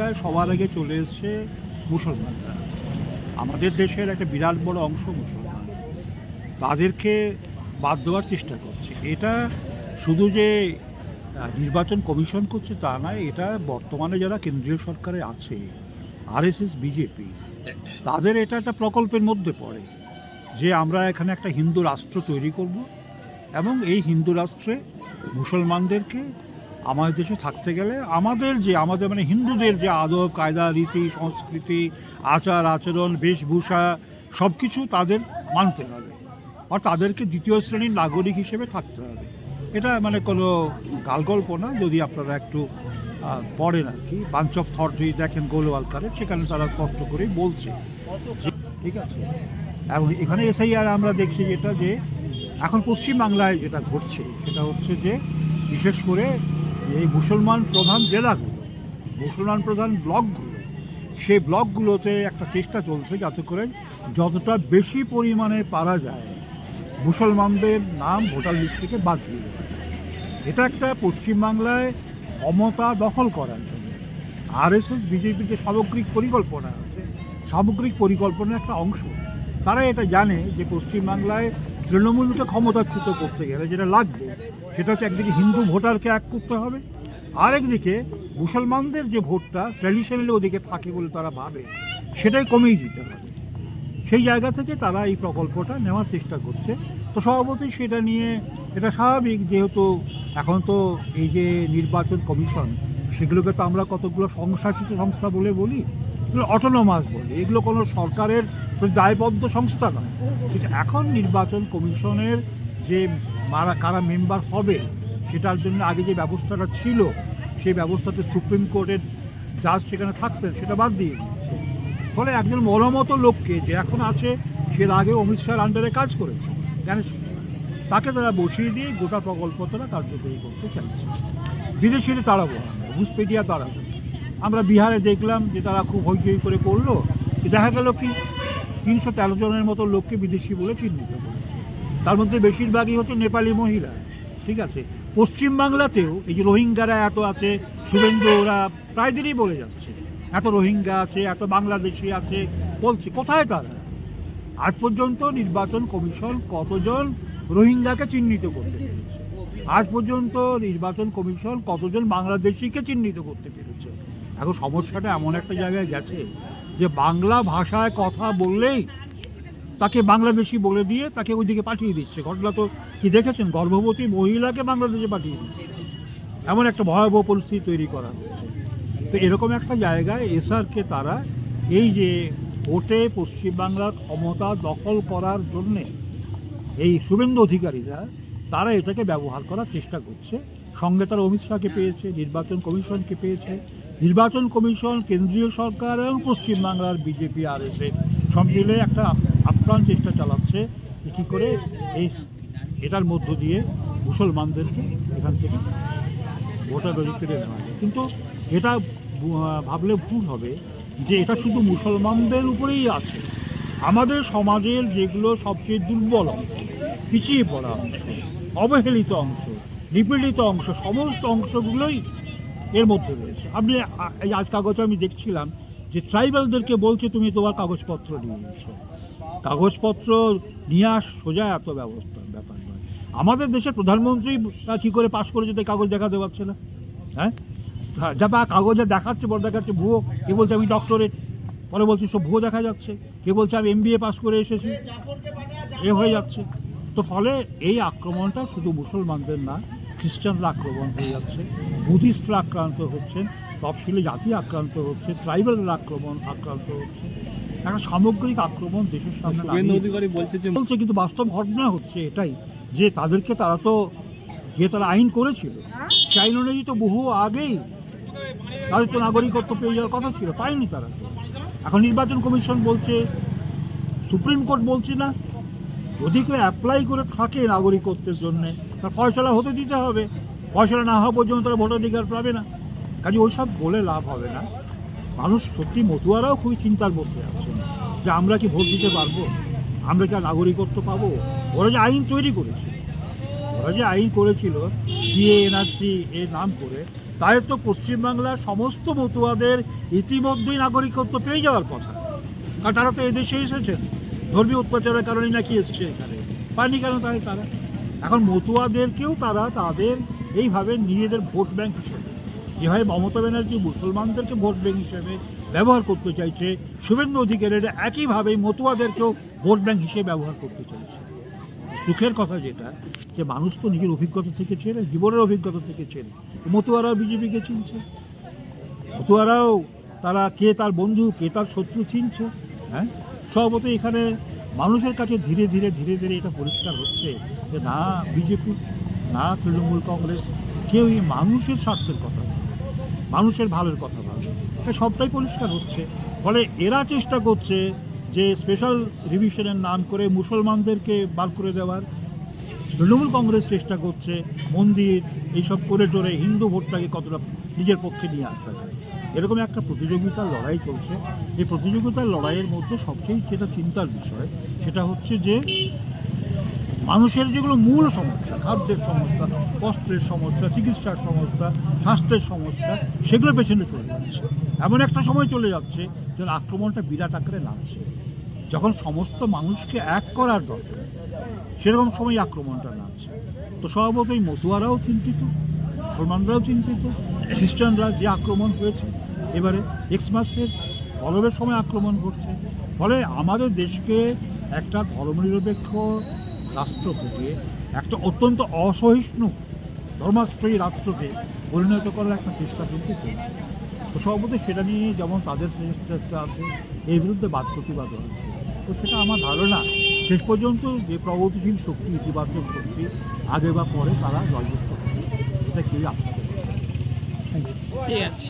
তালিকায় সবার আগে চলে এসছে মুসলমানরা আমাদের দেশের একটা বিরাট বড় অংশ মুসলমান। তাদেরকে বাদ দেওয়ার চেষ্টা করছে। এটা শুধু যে নির্বাচন কমিশন করছে তা নয়, এটা বর্তমানে যারা কেন্দ্রীয় সরকারে আছে, আরএসএস, বিজেপি, তাদের এটা একটা প্রকল্পের মধ্যে পড়ে যে আমরা এখানে একটা হিন্দু রাষ্ট্র তৈরি করব এবং এই হিন্দু রাষ্ট্রে মুসলমানদেরকে আমাদের দেশে থাকতে গেলে আমাদের যে, আমাদের মানে হিন্দুদের যে আদব, কায়দা, রীতি, সংস্কৃতি, আচার, আচরণ, বেশভূষা সব কিছু তাদের মানতে হবে। আর তাদেরকে দ্বিতীয় শ্রেণির নাগরিক হিসেবে থাকতে হবে। এটা মানে কোনো গালগল্প না, যদি আপনারা একটু পড়েন আর কি। বাঞ্চ অফ থট যদি দেখেন গোলওয়ালকারে সেখানে তারা স্পষ্ট করেই বলছে ঠিক আছে। এবং এখানে এসেই আর আমরা দেখছি যেটা যে, এখন পশ্চিমবাংলায় যেটা ঘটছে, সেটা হচ্ছে যে, বিশেষ করে এই মুসলমান প্রধান জেলাগুলো, মুসলমান প্রধান ব্লকগুলো, সেই ব্লকগুলোতে একটা চেষ্টা চলছে যাতে করে যতটা বেশি পরিমাণে পারা যায় মুসলমানদের নাম ভোটার লিস্ট থেকে বাদ দিয়ে দেওয়া। এটা একটা পশ্চিমবাংলায় ক্ষমতা দখল করার জন্য। আরএসএস বিজেপির যে সামগ্রিক পরিকল্পনা আছে। সামগ্রিক পরিকল্পনার একটা অংশ। তারা এটা জানে যে পশ্চিমবাংলায় তৃণমূলকে ক্ষমতাচ্যুত করতে গেলে যেটা লাগবে সেটা হচ্ছে একদিকে হিন্দু ভোটারকে এক করতে হবে, আরেকদিকে মুসলমানদের যে ভোটটা ট্র্যাডিশনালি ওদিকে থাকে বলে তারা ভাবে, সেটাই কমিয়ে দিতে হবে। সেই জায়গা থেকে তারা এই প্রকল্পটা নেওয়ার চেষ্টা করছে। তো সভাপতি, সেটা নিয়ে এটা স্বাভাবিক যেহেতু এখন তো এই যে নির্বাচন কমিশন, সেগুলোকে তো আমরা কতগুলো সংশাসিত সংস্থা বলে বলি, এগুলো অটোনোমাস বলি। এগুলো কোনো সরকারের দায়বদ্ধ সংস্থা নয়। এখন নির্বাচন কমিশনের যে মারা, কারা মেম্বার হবে, সেটার জন্য আগে যে ব্যবস্থাটা ছিল, সেই ব্যবস্থাতে সুপ্রিম কোর্টের জাজ সেখানে থাকতেন, সেটা বাদ দিয়ে দিচ্ছে ফলে একজন মনোমতো লোককে যে এখন আছে, সে আগে অমিত শাহর আন্ডারে কাজ করেছে। জ্ঞানেশ তাকে তারা বসিয়ে দিয়ে গোটা প্রকল্প তারা কার্যকরী করতে চাইছে। বিদেশিরা তাড়াবো ঘুষপেটিয়া তাড়াবো। আমরা বিহারে দেখলাম যে তারা খুব হইচই করে করল দেখা গেল কি, তিনশো তেরো জনের মতো লোককে বিদেশি বলে চিহ্নিত করেছে। তার মধ্যে বেশিরভাগই হচ্ছে নেপালি মহিলা, ঠিক আছে? পশ্চিমবাংলাতেও এই যে রোহিঙ্গারা এত আছে, শুভেন্দু ওরা প্রায় দিনই বলে যাচ্ছে, এত রোহিঙ্গা আছে, এত বাংলাদেশি আছে, বলছে, কোথায় তারা? আজ পর্যন্ত নির্বাচন কমিশন কতজন রোহিঙ্গাকে চিহ্নিত করতে পেরেছে? আজ পর্যন্ত নির্বাচন কমিশন কতজন বাংলাদেশিকে চিহ্নিত করতে পেরেছে? এখন সমস্যাটা এমন একটা জায়গায় গেছে যে বাংলা ভাষায় কথা বললেই তাকে বাংলাদেশি বলে দিয়ে তাকে ওইদিকে পাঠিয়ে দিচ্ছে। ঘটনা তো কি দেখেছেন? গর্ভবতী মহিলাকে বাংলাদেশে পাঠিয়ে দিচ্ছে। এমন একটা ভয়াবহ পরিস্থিতি তৈরি করা হচ্ছে তো এরকম একটা জায়গায় এসআরকে তারা এই যে ভোটে পশ্চিমবাংলার ক্ষমতা দখল করার জন্যে এই শুভেন্দু অধিকারীরা, তারা এটাকে ব্যবহার করার চেষ্টা করছে। সঙ্গে তারা অমিত শাহকে পেয়েছে, নির্বাচন কমিশনকে পেয়েছে। নির্বাচন কমিশন কেন্দ্রীয় সরকার এবং পশ্চিমবাংলার বিজেপি আর এসে সব মিলে একটা আপ্রাণ চেষ্টা চালাচ্ছে কী করে? এই এটার মধ্য দিয়ে মুসলমানদেরকে এখান থেকে ভোটার রেজিস্ট্রে নেওয়া যায়। কিন্তু এটা ভাবলে ভুল হবে যে এটা শুধু মুসলমানদের উপরেই আছে। আমাদের সমাজের যেগুলো সবচেয়ে দুর্বল অংশ, পিছিয়ে পড়া অংশ, অবহেলিত অংশ, নিপীড়িত অংশ, সমস্ত অংশগুলোই এর মধ্যে রয়েছে। আপনি এই আজ কাগজে আমি দেখছিলাম যে ট্রাইবালদেরকে বলছে, তুমি তোমার কাগজপত্র নিয়ে এসো। কাগজপত্র নিয়ে আস, সোজা এত ব্যবস্থা, ব্যাপার নয়। আমাদের দেশের প্রধানমন্ত্রী কী করে পাশ করেছে তাই কাগজ দেখাতে পারছে না? হ্যাঁ? যা বা কাগজে দেখাচ্ছে, বড় দেখাচ্ছে, ভুয়ো। কে বলছে আমি ডক্টরেট পরে বলছে সব ভুয়ো দেখা যাচ্ছে। কে বলছে আমি এমবিএ পাস করে এসেছি? এ হয়ে যাচ্ছে। তো ফলে এই আক্রমণটা শুধু মুসলমানদের না, খ্রিস্টানরা আক্রমণ হয়ে যাচ্ছে, বুদ্ধিস্টরা আক্রান্ত হচ্ছেন, তফসিলি জাতি আক্রান্ত হচ্ছে, ট্রাইবালরা আক্রমণ, আক্রান্ত হচ্ছে। একটা সামগ্রিক আক্রমণ দেশের সামনে শুভেন্দু অধিকারী বলছে যে বলছে কিন্তু বাস্তব ঘটনা হচ্ছে এটাই যে তাদেরকে তারা তো যে তারা আইন করেছিল সেই আইন অনুযায়ী তো বহু আগেই তাদের তো নাগরিকত্ব পেয়ে যাওয়ার কথা ছিল পায়নি তারা। এখন নির্বাচন কমিশন বলছে সুপ্রিম কোর্ট বলছে না যদি কেউ অ্যাপ্লাই করে থাকে নাগরিকত্বের জন্য তার ফয়সলা হতে দিতে হবে। ফয়সলা না হওয়া পর্যন্ত তারা ভোটাধিকার পাবে না। কাজে ওইসব বলে লাভ হবে না। মানুষ সত্যি মতুয়ারাও খুবই চিন্তার মধ্যে আছেন যে আমরা কি ভোট দিতে পারব? আমরা কি নাগরিকত্ব পাবো? ওরা যে আইন তৈরি করেছে ওরা যে আইন করেছিল, সিএ, এনআরসি, এর নাম করে, তাই তো পশ্চিমবাংলার সমস্ত মতুয়াদের ইতিমধ্যেই নাগরিকত্ব পেয়ে যাওয়ার কথা। কারণ তারা তো এদেশে এসেছেন। ধর্মীয় অত্যাচারের কারণে নাকি এসেছে এখানে। পায়নি কেন তাই তারা? এখন মতুয়াদেরকেও তারা তাদের এইভাবে নিজেদের ভোট ব্যাংক হিসেবে যেভাবে মমতা ব্যানার্জি মুসলমানদেরকে ভোট ব্যাংক হিসেবে ব্যবহার করতে চাইছে। শুভেন্দু অধিকারীর একইভাবে মতুয়াদেরকেও ভোট ব্যাংক হিসেবে ব্যবহার করতে চাইছে। সুখের কথা যেটা, যে মানুষ তো নিজের অভিজ্ঞতা থেকে ছেড়ে জীবনের অভিজ্ঞতা থেকে ছেড়ে মতুয়ারাও বিজেপিকে চিনছে? মতুয়ারাও তারা কে তার বন্ধু, কে তার শত্রু চিনছে? হ্যাঁ? সর্বত এখানে মানুষের কাছে ধীরে ধীরে ধীরে ধীরে এটা পরিষ্কার হচ্ছে যে না বিজেপি, না তৃণমূল কংগ্রেস, কেউই মানুষের স্বার্থের কথা। মানুষের ভালোর কথা ভাবে সবটাই পরিষ্কার হচ্ছে। ফলে এরা চেষ্টা করছে যে স্পেশাল রিভিশনের নাম করে মুসলমানদেরকে বার করে দেওয়ার। তৃণমূল কংগ্রেস চেষ্টা করছে মন্দির, এইসব করে টোরে হিন্দু ভোটটাকে কতটা নিজের পক্ষে নিয়ে আসা যায়। এরকম একটা প্রতিযোগিতার লড়াই চলছে। এই প্রতিযোগিতার লড়াইয়ের মধ্যে সবচেয়ে যেটা চিন্তার বিষয়, সেটা হচ্ছে যে মানুষের যেগুলো মূল সমস্যা, খাদ্যের সমস্যা, বস্ত্রের সমস্যা, চিকিৎসার সমস্যা, স্বাস্থ্যের সমস্যা, সেগুলো পেছনে চলে যাচ্ছে। এমন একটা সময় চলে যাচ্ছে যেন আক্রমণটা বিরাট আকারে নামছে। যখন সমস্ত মানুষকে এক করার দরকার, সেরকম সময় আক্রমণটা নামছে। তো স্বভাবতই মতুয়ারাও চিন্তিত, মুসলমানরাও চিন্তিত, খ্রিস্টানরা যে আক্রমণ হয়েছে, এবারে এক্সমাসের পরবের সময় আক্রমণ করছে ফলে আমাদের দেশকে একটা ধর্মনিরপেক্ষ রাষ্ট্র থেকে একটা অত্যন্ত অসহিষ্ণু ধর্মাশ্রয়ী রাষ্ট্রকে পরিণত করার একটা চেষ্টা কিন্তু চলছে। তো সর্বত সেটা নিয়ে যেমন তাদের চেষ্টা আছে, এর বিরুদ্ধে বাদ প্রতিবাদ হয়েছে তো সেটা আমার ধারণা, শেষ পর্যন্ত যে প্রগতিশীল শক্তি ইতিবাচক শক্তি আগে বা পরে তারা জয়যুক্ত হবে। এটা আশা করছে ঠিক আছে।